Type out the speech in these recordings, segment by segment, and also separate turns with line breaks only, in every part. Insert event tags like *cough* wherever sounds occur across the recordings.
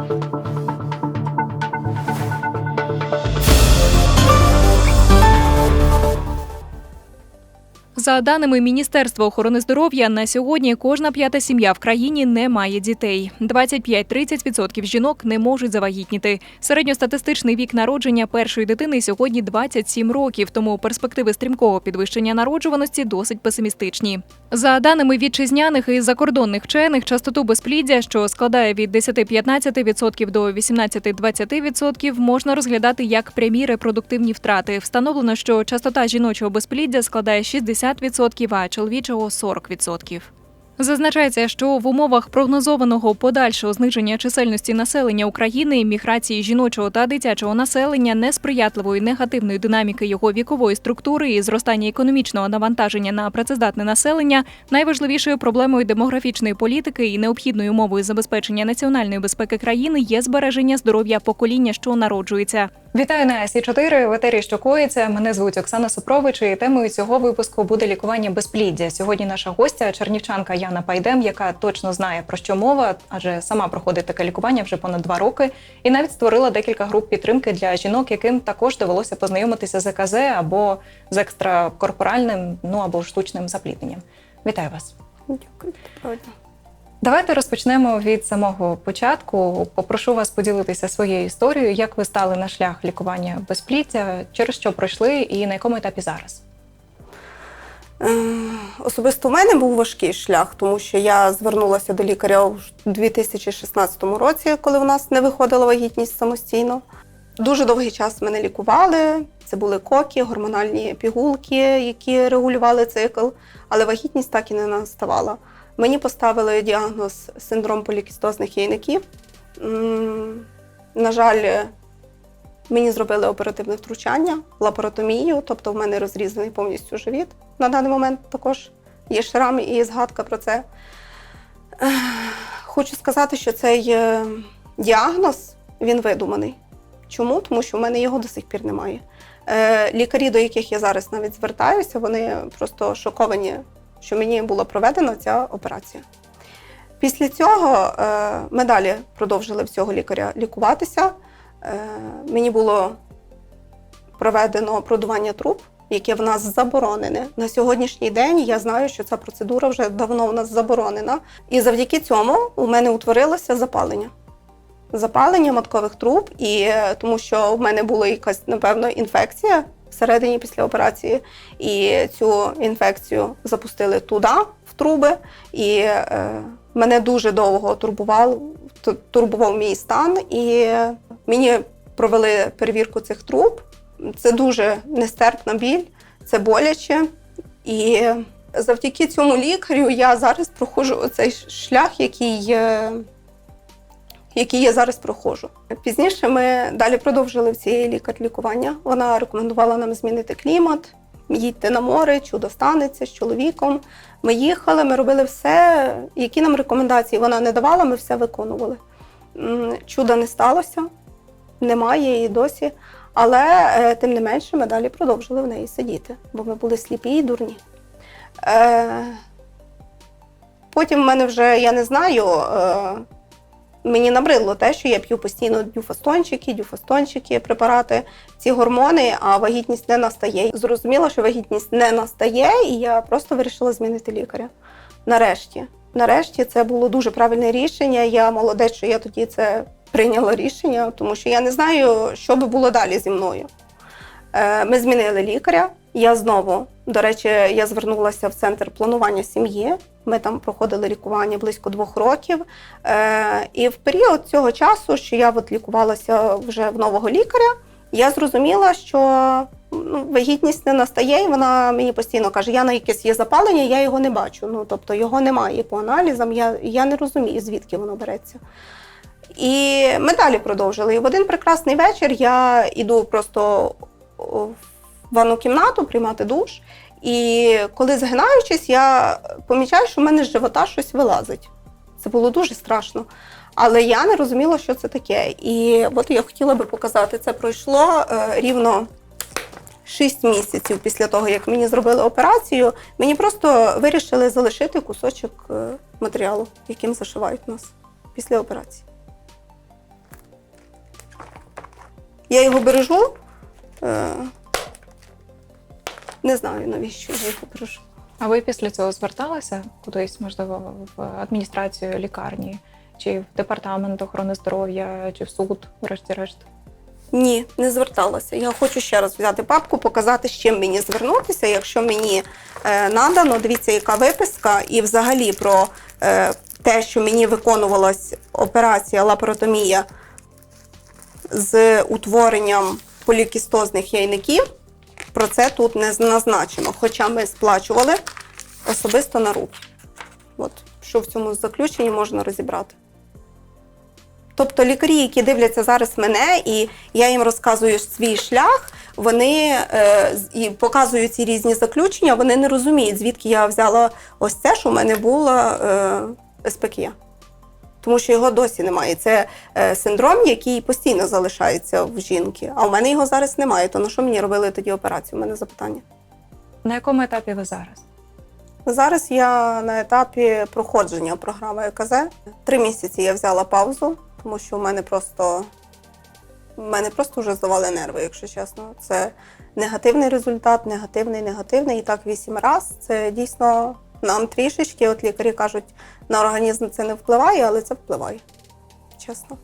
you За даними Міністерства охорони здоров'я, на сьогодні кожна п'ята сім'я в країні не має дітей. 25-30% жінок не можуть завагітніти. Середньостатистичний вік народження першої дитини сьогодні 27 років, тому перспективи стрімкого підвищення народжуваності досить песимістичні. За даними вітчизняних і закордонних вчених, частоту безпліддя, що складає від 10-15% до 18-20%, можна розглядати як прямі репродуктивні втрати. Встановлено, що частота жіночого безпліддя складає 60%, а чоловічого 40%. Зазначається, що в умовах прогнозованого подальшого зниження чисельності населення України, міграції жіночого та дитячого населення, несприятливої негативної динаміки його вікової структури і зростання економічного навантаження на працездатне населення, найважливішою проблемою демографічної політики і необхідною умовою забезпечення національної безпеки країни є збереження здоров'я покоління, що народжується. Вітаю на Сі 4 в етері що коїться. Мене звуть Оксана Супрович. І темою цього випуску буде лікування безпліддя. Сьогодні наша гостя чернівчанка Яна Пайдем, яка точно знає про що мова, адже сама проходить таке лікування вже понад два роки, і навіть створила декілька груп підтримки для жінок, яким також довелося познайомитися з ЕКЗ або з екстракорпоральним, ну або штучним заплідненням. Вітаю вас.
Дякую.
Давайте розпочнемо від самого початку. Попрошу вас поділитися своєю історією, як ви стали на шлях лікування безпліддя, через що пройшли і на якому етапі зараз.
Е, Особисто в мене був важкий шлях, тому що я звернулася до лікаря у 2016 році, коли в нас не виходила вагітність самостійно. Дуже довгий час мене лікували. Це були коки, гормональні пігулки, які регулювали цикл, але вагітність так і не наставала. Мені поставили діагноз синдром полікістозних яйників. На жаль, мені зробили оперативне втручання, лапаротомію, тобто в мене розрізаний повністю живіт. На даний момент також є шрам і згадка про це. Хочу сказати, що цей е, діагноз він видуманий. Чому? Тому що в мене його до сих пір немає. Е, Лікарі, до яких я зараз навіть звертаюся, вони просто шоковані, що мені була проведена ця операція. Після цього е, ми далі продовжили в цього лікаря лікуватися. Е, Мені було проведено продування труб, яке в нас заборонене. На сьогоднішній день я знаю, що ця процедура вже давно в нас заборонена. І завдяки цьому у мене утворилося запалення. Запалення маткових труб, і е, тому що в мене була якась, напевно, інфекція всередині після операції, і цю інфекцію запустили туди, в труби, і е, мене дуже довго турбував, ту- турбував мій стан, і мені провели перевірку цих труб. Це дуже нестерпна біль, це боляче. І завдяки цьому лікарю я зараз проходжу цей шлях, який, е, який я зараз проходжу. Пізніше ми далі продовжили в цієї лікар лікування. Вона рекомендувала нам змінити клімат, їдьте на море, чудо станеться з чоловіком. Ми їхали, ми робили все, які нам рекомендації вона не давала, ми все виконували. Чуда не сталося, немає і досі. Але е, тим не менше ми далі продовжили в неї сидіти, бо ми були сліпі і дурні. Е, потім в мене вже, я не знаю, е, мені набридло те, що я п'ю постійно дюфастончики, дюфастончики, препарати, ці гормони, а вагітність не настає. Зрозуміла, що вагітність не настає, і я просто вирішила змінити лікаря. Нарешті. Нарешті це було дуже правильне рішення. Я молодець, що я тоді це прийняла рішення, тому що я не знаю, що би було далі зі мною. Е, Ми змінили лікаря. Я знову, до речі, я звернулася в центр планування сім'ї. Ми там проходили лікування близько двох років. Е, І в період цього часу, що я от лікувалася вже в нового лікаря, я зрозуміла, що ну, вагітність не настає, і вона мені постійно каже: я на якесь є запалення, я його не бачу. Ну тобто його немає по аналізам. Я, я не розумію, звідки воно береться. І ми далі продовжили. І в один прекрасний вечір я йду просто в ванну кімнату приймати душ. І коли згинаючись, я помічаю, що в мене з живота щось вилазить. Це було дуже страшно. Але я не розуміла, що це таке. І от я хотіла би показати, це пройшло е, рівно 6 місяців після того, як мені зробили операцію. Мені просто вирішили залишити кусочок е, матеріалу, яким зашивають нас після операції. Я його бережу. Е, не знаю, навіщо я його бережу.
А ви після цього зверталися кудись, можливо, в адміністрацію лікарні, чи в департамент охорони здоров'я, чи в суд, врешті-решт?
Ні, не зверталася. Я хочу ще раз взяти папку, показати, з чим мені звернутися. Якщо мені е, надано, дивіться, яка виписка, і взагалі про е, те, що мені виконувалась операція лапаротомія з утворенням полікістозних яйників, про це тут не назначено. Хоча ми сплачували особисто на руки. От що в цьому заключенні можна розібрати. Тобто лікарі, які дивляться зараз мене, і я їм розказую свій шлях, вони е, і показую ці різні заключення, вони не розуміють, звідки я взяла ось це, що в мене було е, СПКЯ. Тому що його досі немає. Це е, синдром, який постійно залишається в жінки. А в мене його зараз немає. То на що мені робили тоді операцію? У мене запитання.
На якому етапі ви зараз?
Зараз я на етапі проходження програми ЕКЗ. Три місяці я взяла паузу, тому що в мене просто в мене просто вже здавали нерви, якщо чесно. Це негативний результат, негативний, негативний. І так вісім разів. Це дійсно нам трішечки. От лікарі кажуть, на організм це не впливає, але це впливає. Чесно.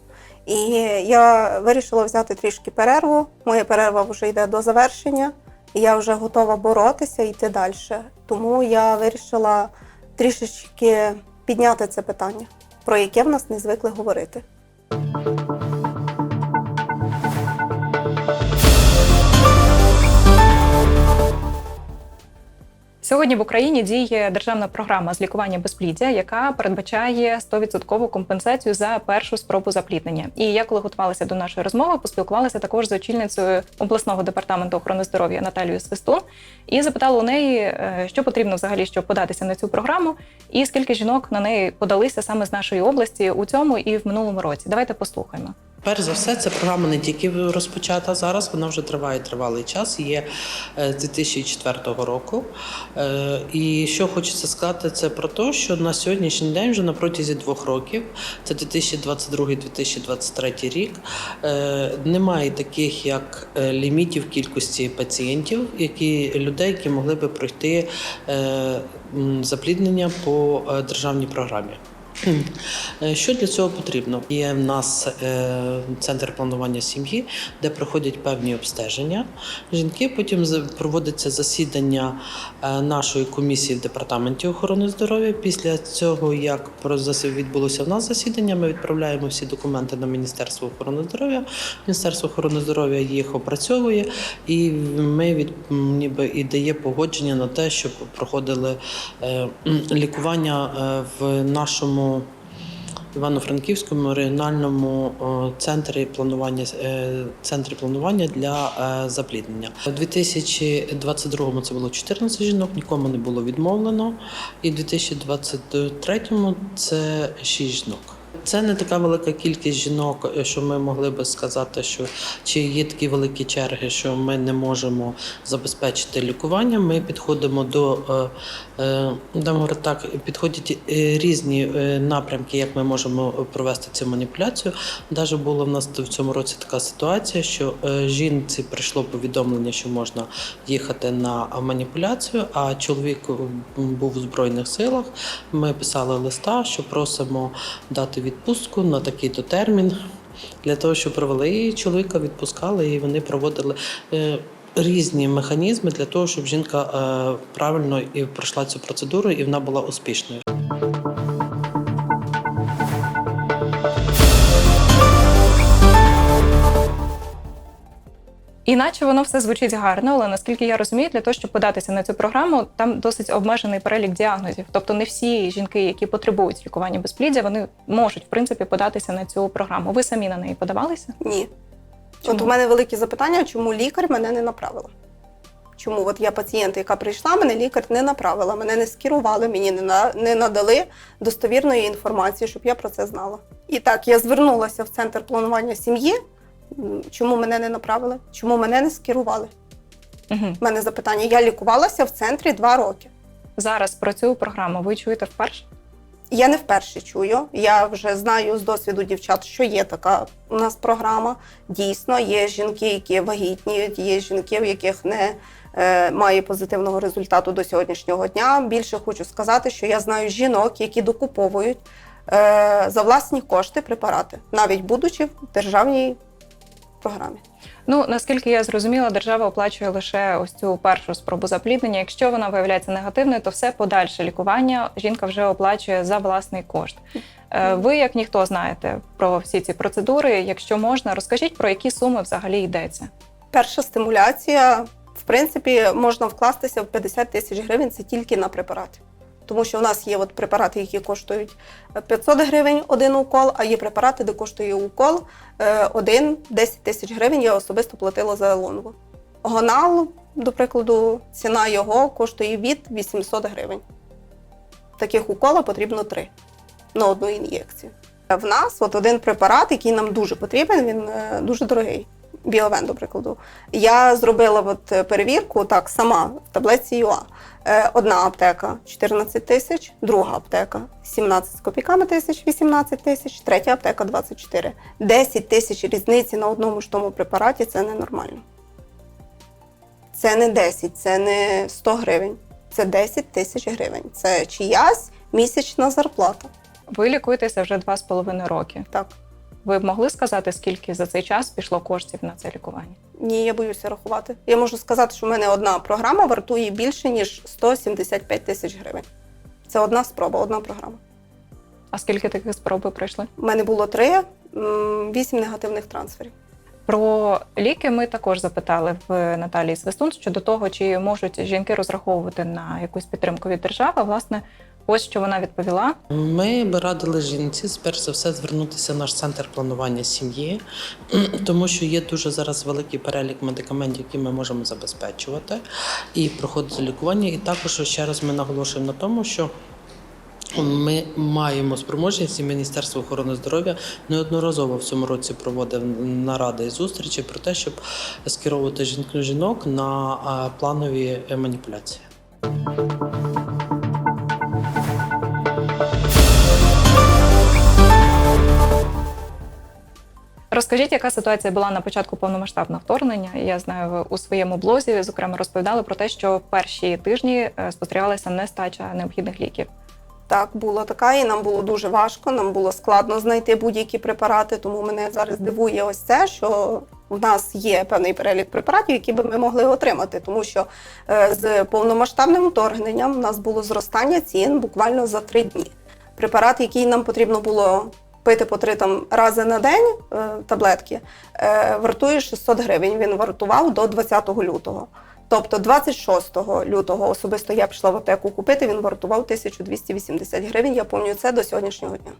І я вирішила взяти трішки перерву. Моя перерва вже йде до завершення. І я вже готова боротися і йти далі. Тому я вирішила трішечки підняти це питання, про яке в нас не звикли говорити.
Сьогодні в Україні діє державна програма з лікування безпліддя, яка передбачає 100% компенсацію за першу спробу запліднення. І я, коли готувалася до нашої розмови, поспілкувалася також з очільницею обласного департаменту охорони здоров'я Наталією Свистун і запитала у неї, е, що потрібно взагалі, щоб податися на цю програму, і скільки жінок на неї подалися саме з нашої області у цьому і в минулому році. Давайте послухаємо.
Перш за все, ця програма не тільки розпочата зараз, вона вже триває тривалий час. Є е, з 2004 року. Е, І що хочеться сказати, це про те, що на сьогоднішній день, вже на протязі двох років, це 2022-2023 рік, е, немає таких як лімітів кількості пацієнтів, які людей, які могли би пройти запліднення по державній програмі. Е, Що для цього потрібно? Є в нас е, центр планування сім'ї, де проходять певні обстеження. Жінки потім проводиться засідання е, нашої комісії в департаменті охорони здоров'я. Після цього, як про відбулося в нас засідання, ми відправляємо всі документи на Міністерство охорони здоров'я. Міністерство охорони здоров'я їх опрацьовує, і ми від ніби і дає погодження на те, щоб проходили лікування в нашому. Івано-Франківському регіональному центрі планування е, центрі планування для е, запліднення. У 2022-му це було 14 жінок, нікому не було відмовлено. І в 2023-му це 6 жінок. Це не така велика кількість жінок, е, що ми могли би сказати, що чи є такі великі черги, що ми не можемо забезпечити лікування. Ми підходимо до е, е, так, підходять різні напрямки, як ми можемо провести цю маніпуляцію. Даже була в нас в цьому році така ситуація, що жінці прийшло повідомлення, що можна їхати на маніпуляцію, а чоловік був у збройних силах. Ми писали листа, що просимо дати відпустку на такий-то термін. Для того, щоб провели і чоловіка відпускали, і вони проводили е, різні механізми для того, щоб жінка е, правильно і пройшла цю процедуру, і вона була успішною.
Іначе воно все звучить гарно, але наскільки я розумію, для того, щоб податися на цю програму, там досить обмежений перелік діагнозів. Тобто не всі жінки, які потребують лікування безпліддя, вони можуть в принципі податися на цю програму. Ви самі на неї подавалися?
Ні.
Чому?
От у мене велике запитання, чому лікар мене не направила? Чому от я пацієнт, яка прийшла, мене лікар не направила, мене не скерували, мені не, на, не надали достовірної інформації, щоб я про це знала. І так, я звернулася в центр планування сім'ї. Чому мене не направили? Чому мене не скерували?
Угу.
У мене запитання. Я лікувалася в центрі два роки.
Зараз про цю програму ви чуєте вперше?
Я не вперше чую. Я вже знаю з досвіду дівчат, що є така у нас програма. Дійсно, є жінки, які вагітніють, є жінки, в яких не е, має позитивного результату до сьогоднішнього дня. Більше хочу сказати, що я знаю жінок, які докуповують е, за власні кошти препарати, навіть будучи в державній програмі.
Ну наскільки я зрозуміла, держава оплачує лише ось цю першу спробу запліднення. Якщо вона виявляється негативною, то все подальше лікування жінка вже оплачує за власний кошт. Е, Ви, як ніхто, знаєте про всі ці процедури. Якщо можна, розкажіть про які суми взагалі йдеться.
Перша стимуляція, в принципі, можна вкластися в 50 тисяч гривень це тільки на препарати. Тому що в нас є от препарати, які коштують 500 гривень один укол, а є препарати, де коштує укол е, один 10 тисяч гривень. Я особисто платила за елонву. Гонал, до прикладу, ціна його коштує від 800 гривень. Таких укола потрібно три на одну ін'єкцію. В нас от один препарат, який нам дуже потрібен, він е, дуже дорогий. Біовен, до прикладу. Я зробила от е, перевірку так сама в таблиці ЮА. Е, Одна аптека 14 тисяч, друга аптека 17 з копійками тисяч, 18 тисяч, третя аптека 24. 10 тисяч різниці на одному ж тому препараті це ненормально. Це не 10, це не 100 гривень, це 10 тисяч гривень. Це чиясь місячна зарплата.
Ви лікуєтеся вже два з половиною роки.
Так.
Ви б могли сказати, скільки за цей час пішло коштів на це лікування?
Ні, я боюся рахувати. Я можу сказати, що в мене одна програма вартує більше, ніж 175 тисяч гривень. Це одна спроба, одна програма.
А скільки таких спроб ви пройшли?
У мене було три, вісім негативних трансферів.
Про ліки ми також запитали в Наталії Свистун щодо того, чи можуть жінки розраховувати на якусь підтримку від держави. Власне, ось що вона відповіла.
Ми би радили жінці перш за все звернутися в наш центр планування сім'ї, *clears throat* тому що є дуже зараз великий перелік медикаментів, які ми можемо забезпечувати і проходити лікування. І також ще раз ми наголошуємо на тому, що. Ми маємо спроможність і Міністерство охорони здоров'я неодноразово в цьому році проводив наради і зустрічі про те, щоб скеровувати жінок на планові маніпуляції.
Розкажіть, яка ситуація була на початку повномасштабного вторгнення? Я знаю, ви у своєму блозі зокрема розповідали про те, що перші тижні е, спостерігалася нестача необхідних ліків.
Так, була така, і нам було дуже важко, нам було складно знайти будь-які препарати, тому мене зараз дивує ось це, що в нас є певний перелік препаратів, які би ми могли отримати, тому що е, з повномасштабним вторгненням в нас було зростання цін буквально за три дні. Препарат, який нам потрібно було пити по три там рази на день е, таблетки, е, вартує 600 гривень. Він вартував до 20 лютого. Тобто 26 лютого особисто я пішла в аптеку купити, він вартував 1280 гривень. Я пам'ятаю це до сьогоднішнього дня.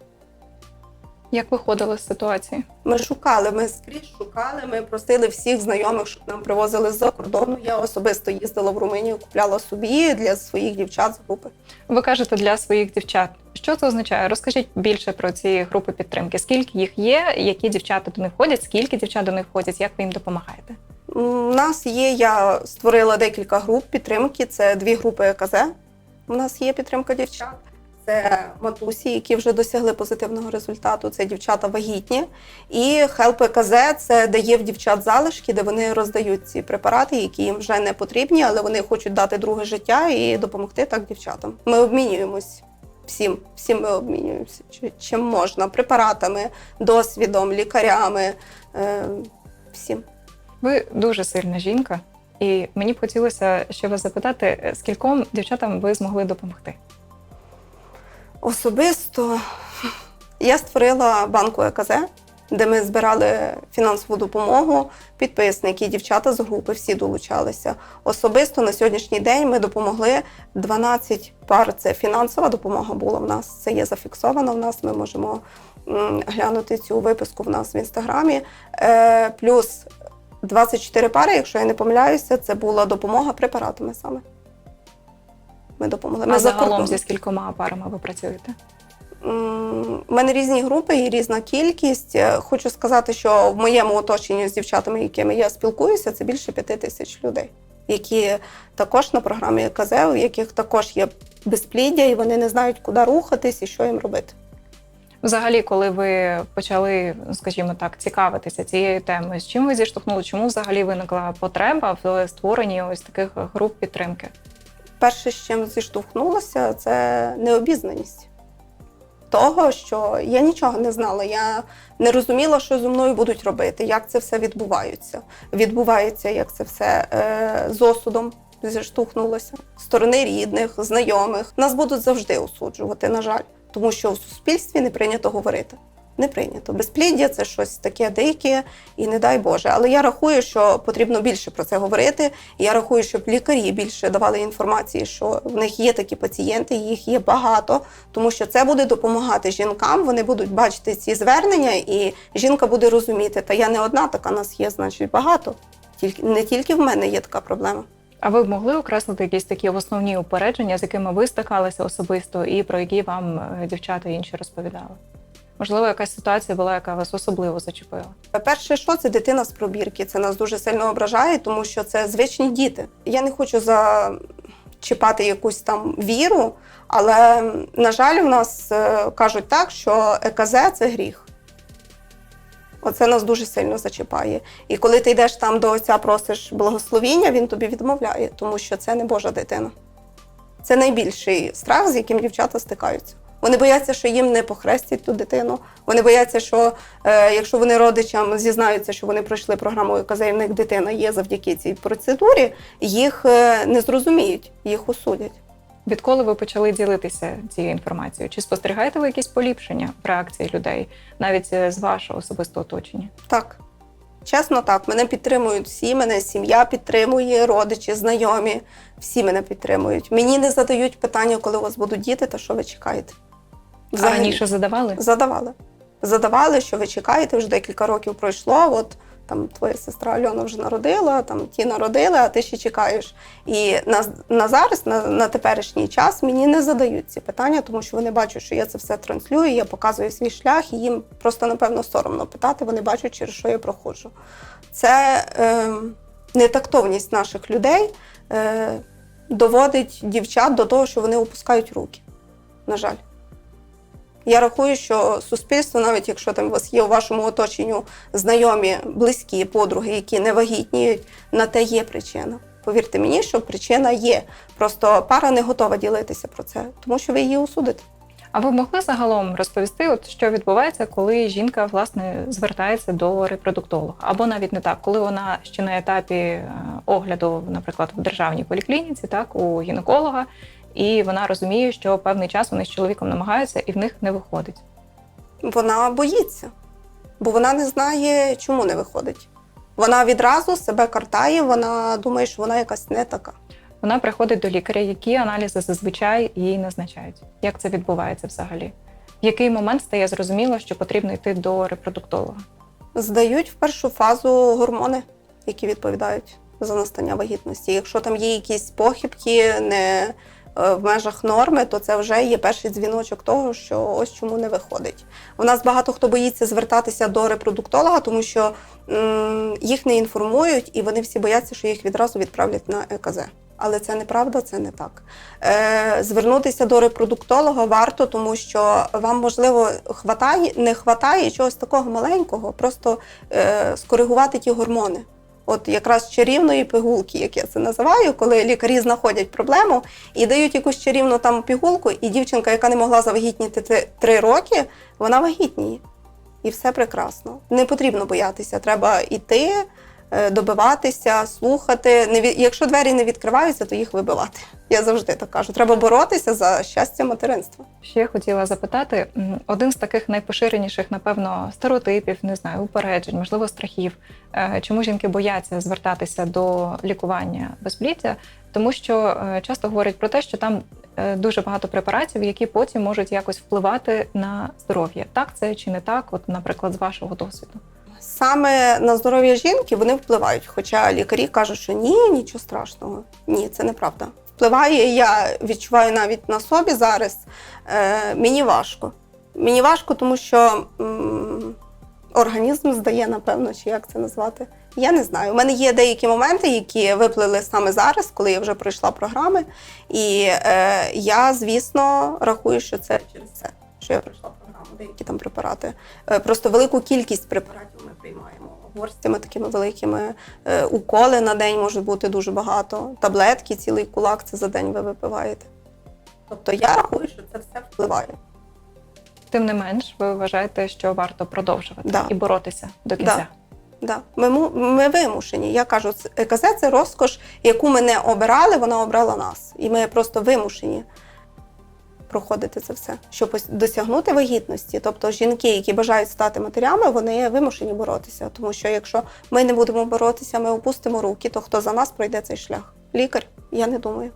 Як виходили з ситуації?
Ми шукали, ми скрізь шукали, ми просили всіх знайомих, щоб нам привозили з-за кордону. Я особисто їздила в Румунію, купляла собі для своїх дівчат з групи.
Ви кажете для своїх дівчат. Що це означає? Розкажіть більше про ці групи підтримки. Скільки їх є, які дівчата до них входять, скільки дівчат до них входять, як ви їм допомагаєте?
У нас є, я створила декілька груп підтримки. Це дві групи ЕКЗ. У нас є підтримка дівчат. Це матусі, які вже досягли позитивного результату. Це дівчата вагітні. І Help ЕКЗ це дає в дівчат залишки, де вони роздають ці препарати, які їм вже не потрібні, але вони хочуть дати друге життя і допомогти так дівчатам. Ми обмінюємось всім, всім ми обмінюємося. Чим можна препаратами, досвідом, лікарями. Е, всім.
Ви дуже сильна жінка, і мені б хотілося ще вас запитати, скільком дівчатам ви змогли допомогти?
Особисто я створила банку ЕКЗ, де ми збирали фінансову допомогу, підписники, дівчата з групи, всі долучалися. Особисто на сьогоднішній день ми допомогли 12 пар. Це фінансова допомога була в нас. Це є зафіксовано в нас. Ми можемо глянути цю виписку в нас в інстаграмі. Е, плюс 24 пари, якщо я не помиляюся, це була допомога препаратами саме. Ми допомогли. Ми
а
за
загалом зі скількома парами ви працюєте?
У мене різні групи і різна кількість. Е, Хочу сказати, що в моєму оточенні з дівчатами, якими я спілкуюся, це більше п'яти тисяч людей. які також на програмі ЕКЗ, у яких також є безпліддя, і вони не знають, куди рухатись і що їм робити.
Взагалі, коли ви почали, скажімо так, цікавитися цією темою, з чим ви зіштовхнули? Чому взагалі виникла потреба в створенні ось таких груп підтримки?
Перше, з чим зіштовхнулася, це необізнаність того, що я нічого не знала. Я не розуміла, що зі мною будуть робити, як це все відбувається. Відбувається, як це все е, з осудом зіштовхнулося. Сторони рідних, знайомих. Нас будуть завжди осуджувати, на жаль, тому що в суспільстві не прийнято говорити. Не прийнято. Безпліддя це щось таке дике і не дай Боже. Але я рахую, що потрібно більше про це говорити. Я рахую, щоб лікарі більше давали інформації, що в них є такі пацієнти, їх є багато, тому що це буде допомагати жінкам. Вони будуть бачити ці звернення, і жінка буде розуміти, та я не одна така, нас є, значить, багато. Тільки не тільки в мене є така проблема.
А ви б могли окреслити якісь такі основні упередження, з якими ви стикалися особисто, і про які вам е, дівчата інші розповідали? Можливо, якась ситуація була, яка вас особливо зачепила?
Перше, що це дитина з пробірки. Це нас дуже сильно ображає, тому що це звичні діти. Я не хочу зачіпати якусь там віру, але на жаль, в нас е, кажуть так, що ЕКЗ це гріх. Оце нас дуже сильно зачіпає. І коли ти йдеш там до отця, просиш благословіння, він тобі відмовляє, тому що це не Божа дитина. Це найбільший страх, з яким дівчата стикаються. Вони бояться, що їм не похрестять ту дитину. Вони бояться, що е, якщо вони родичам зізнаються, що вони пройшли програму і них дитина є завдяки цій процедурі, їх е, не зрозуміють, їх осудять.
Відколи ви почали ділитися цією інформацією? Чи спостерігаєте ви якісь поліпшення в реакції людей, навіть е, з вашого особистого оточення?
Так. Чесно, так. Мене підтримують всі, мене сім'я підтримує, родичі, знайомі. Всі мене підтримують. Мені не задають питання, коли у вас будуть діти, та що ви чекаєте.
А раніше задавали?
Задавали. Задавали, що ви чекаєте, вже декілька років пройшло. От там твоя сестра Альона вже народила, там ті народили, а ти ще чекаєш. І на, на зараз, на, на теперішній час, мені не задають ці питання, тому що вони бачать, що я це все транслюю, я показую свій шлях, і їм просто, напевно, соромно питати. Вони бачать, через що я проходжу. Це е, нетактовність наших людей е, доводить дівчат до того, що вони опускають руки. На жаль. Я рахую, що суспільство, навіть якщо там у вас є у вашому оточенні знайомі, близькі подруги, які не вагітніють, на те є причина. Повірте мені, що причина є. Просто пара не готова ділитися про це, тому що ви її осудите.
А ви могли загалом розповісти, от що відбувається, коли жінка власне звертається до репродуктолога, або навіть не так, коли вона ще на етапі е, огляду, наприклад, в державній поліклініці, так у гінеколога, і вона розуміє, що певний час вони з чоловіком намагаються, і в них не виходить.
Вона боїться, бо вона не знає, чому не виходить. Вона відразу себе картає, вона думає, що вона якась не така.
Вона приходить до лікаря, які аналізи зазвичай їй назначають. Як це відбувається взагалі? В який момент стає зрозуміло, що потрібно йти до репродуктолога?
Здають в першу фазу гормони, які відповідають за настання вагітності. Якщо там є якісь похибки, не в межах норми, то це вже є перший дзвіночок того, що ось чому не виходить. У нас багато хто боїться звертатися до репродуктолога, тому що їх не інформують, і вони всі бояться, що їх відразу відправлять на ЕКЗ. Але це неправда, це не так. Е, звернутися до репродуктолога варто, тому що вам, можливо, хватає, не хватає чогось такого маленького, просто е, скоригувати ті гормони. От якраз чарівної пігулки, як я це називаю, коли лікарі знаходять проблему і дають якусь чарівну там пігулку, і дівчинка, яка не могла завагітніти три- роки, вона вагітніє. І все прекрасно. Не потрібно боятися, треба йти, добиватися, слухати. Не Якщо двері не відкриваються, то їх вибивати. Я завжди так кажу. Треба боротися за щастя материнства.
Ще хотіла запитати: один з таких найпоширеніших, напевно, стереотипів, не знаю, упереджень, можливо, страхів. Е, Чому жінки бояться звертатися до лікування безпліддя? Тому що е, часто говорять про те, що там е, дуже багато препаратів, які потім можуть якось впливати на здоров'я. Так це чи не так? От, наприклад, з вашого досвіду.
Саме на здоров'я жінки вони впливають. Хоча лікарі кажуть, що ні, нічого страшного. Ні, це неправда. Впливає, я відчуваю навіть на собі зараз. Е, мені важко. Мені важко, тому що м, організм здає, напевно, чи як це назвати. Я не знаю. У мене є деякі моменти, які виплили саме зараз, коли я вже пройшла програми. І е, я, звісно, рахую, що це через це, що я пройшла програму, деякі там препарати. Е, просто велику кількість препаратів приймаємо. Горстями такими великими е, уколи на день може бути дуже багато. Таблетки, цілий кулак це за день ви випиваєте. Тобто я рахую, що це все впливає.
Тим не менш, ви вважаєте, що варто продовжувати
Да.
і боротися до кінця.
Да. Ми, ми вимушені. Я кажу, ЕКЗ це розкош, яку ми не обирали, вона обрала нас. І ми просто вимушені проходити це все, щоб досягнути вагітності. Тобто жінки, які бажають стати матерями, вони вимушені боротися. Тому що якщо ми не будемо боротися, ми опустимо руки, то хто за нас пройде цей шлях? Лікар? Я не думаю.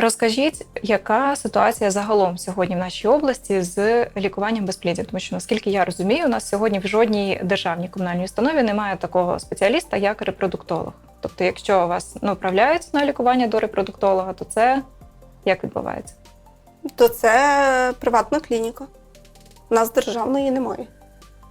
Розкажіть, яка ситуація загалом сьогодні в нашій області з лікуванням безпліддя? Тому що наскільки я розумію, у нас сьогодні в жодній державній комунальній установі немає такого спеціаліста, як репродуктолог. Тобто, якщо вас направляють на лікування до репродуктолога, то це як відбувається?
то це приватна клініка. У нас державної немає.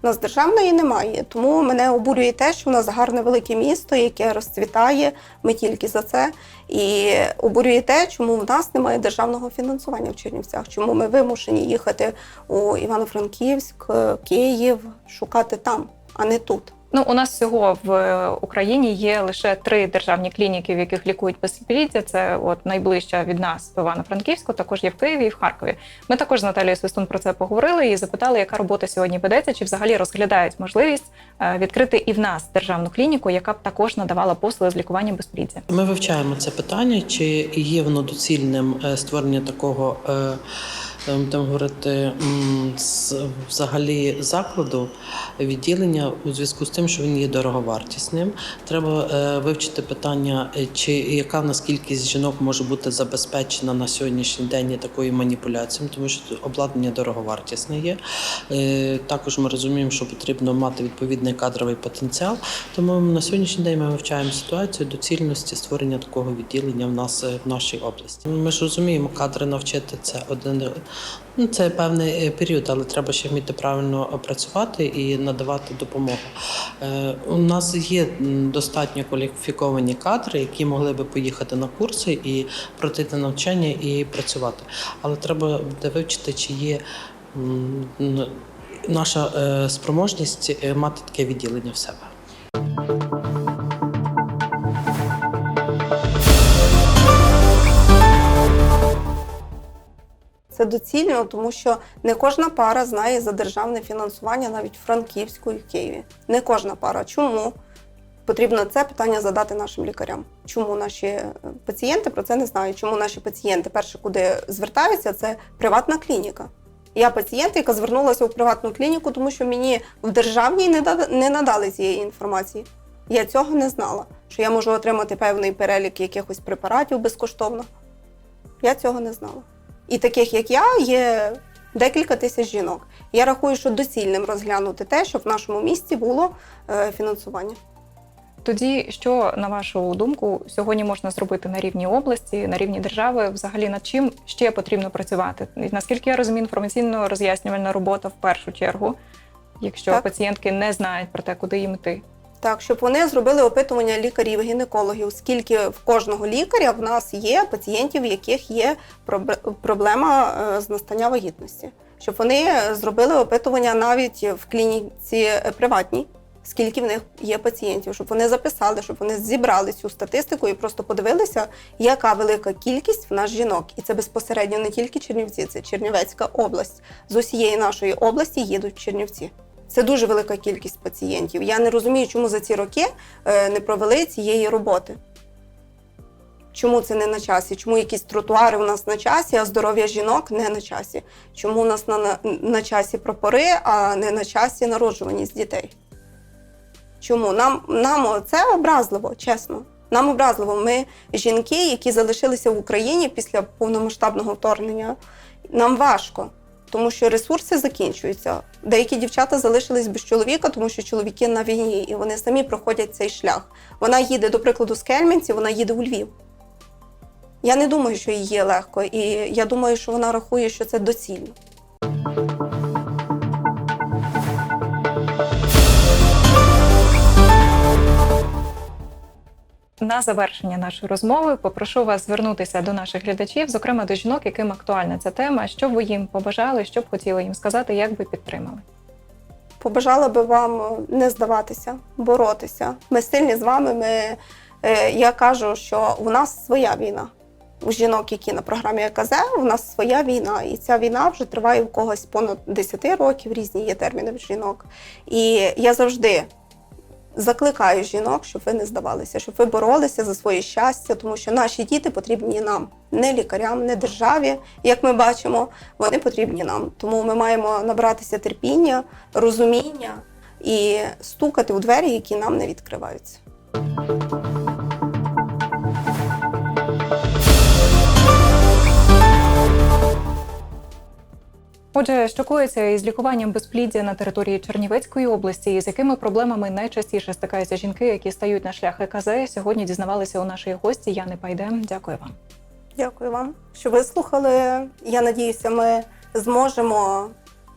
У нас державної немає. Тому мене обурює те, що в нас гарне велике місто, яке розцвітає. Ми тільки за це. І обурює те, чому в нас немає державного фінансування в Чернівцях, чому ми вимушені їхати у Івано-Франківськ, Київ, шукати там, а не тут.
Ну, у нас всього в е, Україні є лише три державні клініки, в яких лікують безпліддя. Це от найближча від нас в Івано-Франківську, також є в Києві і в Харкові. Ми також з Наталією Свистун про це поговорили і запитали, яка робота сьогодні ведеться, чи взагалі розглядають можливість е, відкрити і в нас державну клініку, яка б також надавала послуги з лікування безпліддя.
Ми вивчаємо це питання, чи є воно доцільним е, створення такого. Будемо говорити взагалі закладу відділення у зв'язку з тим, що він є дороговартісним. Треба е, вивчити питання, е, чи яка в нас кількість жінок може бути забезпечена на сьогоднішній день такою маніпуляцією, тому що обладнання дороговартісне є. Е, Також ми розуміємо, що потрібно мати відповідний кадровий потенціал. Тому на сьогоднішній день ми вивчаємо ситуацію доцільності створення такого відділення в нас в нашій області. Ми ж розуміємо, кадри навчити це один ну, це певний е, період, але треба ще вміти правильно працювати і надавати допомогу. Е, У нас є достатньо кваліфіковані кадри, які могли би поїхати на курси і пройти навчання і працювати. Але треба буде вивчити, чи є наша е, спроможність е, мати таке відділення в себе.
Це доцільно, тому що не кожна пара знає за державне фінансування навіть в Франківську і в Києві. Не кожна пара. Чому? Потрібно це питання задати нашим лікарям. Чому наші е, пацієнти про це не знають? Чому наші пацієнти перше, куди звертаються, це приватна клініка. Я пацієнт, яка звернулася у приватну клініку, тому що мені в державній не надали цієї інформації. Я цього не знала, що я можу отримати певний перелік якихось препаратів безкоштовно. Я цього не знала. І таких, як я, є декілька тисяч жінок. Я рахую, що доцільним розглянути те, щоб в нашому місті було е, фінансування.
Тоді, що на вашу думку сьогодні можна зробити на рівні області, на рівні держави, взагалі над чим ще потрібно працювати? Наскільки я розумію, інформаційно роз'яснювальна робота в першу чергу, якщо
Так.
пацієнтки не знають про те, куди їм йти.
Так, щоб вони зробили опитування лікарів, гінекологів, скільки в кожного лікаря в нас є пацієнтів, в яких є проб- проблема е, з настання вагітності. Щоб вони зробили опитування навіть в клініці е, приватній, скільки в них є пацієнтів, щоб вони записали, щоб вони зібрали цю статистику і просто подивилися, яка велика кількість в нас жінок. І це безпосередньо не тільки Чернівці, це Чернівецька область. З усієї нашої області їдуть Чернівці. Це дуже велика кількість пацієнтів. Я не розумію, чому за ці роки е, не провели цієї роботи. Чому це не на часі? Чому якісь тротуари у нас на часі, а здоров'я жінок не на часі? Чому у нас на, на, на часі прапори, а не на часі народжуваність дітей? Чому? Нам, нам це образливо, чесно. Нам образливо. Ми жінки, які залишилися в Україні після повномасштабного вторгнення. Нам важко, тому що ресурси закінчуються. Деякі дівчата залишились без чоловіка, тому що чоловіки на війні, і вони самі проходять цей шлях. Вона їде, до прикладу, з Кельменці, вона їде у Львів. Я не думаю, що їй є легко, і я думаю, що вона рахує, що це доцільно.
На завершення нашої розмови попрошу вас звернутися до наших глядачів, зокрема до жінок, яким актуальна ця тема. Що б ви їм побажали, що б хотіли їм сказати, як би підтримали?
Побажала би вам не здаватися, боротися. Ми сильні з вами. Ми, е, я кажу, що у нас своя війна. У жінок, які на програмі ЕКЗ, у нас своя війна. І ця війна вже триває у когось понад 10 років, різні є терміни в жінок. І я завжди закликаю жінок, щоб ви не здавалися, щоб ви боролися за своє щастя, тому що наші діти потрібні нам, не лікарям, не державі. Як ми бачимо, вони потрібні нам. Тому ми маємо набратися терпіння, розуміння і стукати у двері, які нам не відкриваються.
Отже, що коїться із лікуванням безпліддя на території Чернівецької області, і з якими проблемами найчастіше стикаються жінки, які стають на шлях ЕКЗ, сьогодні дізнавалися у нашої гості Яни Пайде. Дякую вам.
Дякую вам, що вислухали. Я надіюся, ми зможемо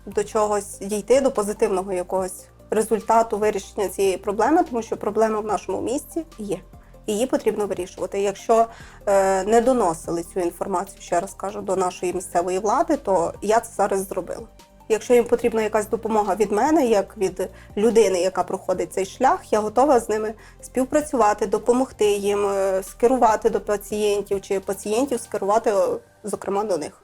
до чогось дійти, до позитивного якогось результату вирішення цієї проблеми, тому що проблема в нашому місті є. Її потрібно вирішувати. Якщо е, не доносили цю інформацію, ще раз кажу, до нашої місцевої влади, то я це зараз зробила. Якщо їм потрібна якась допомога від мене, як від людини, яка проходить цей шлях, я готова з ними співпрацювати, допомогти їм, е, скерувати до пацієнтів чи пацієнтів скерувати, е, зокрема, до них.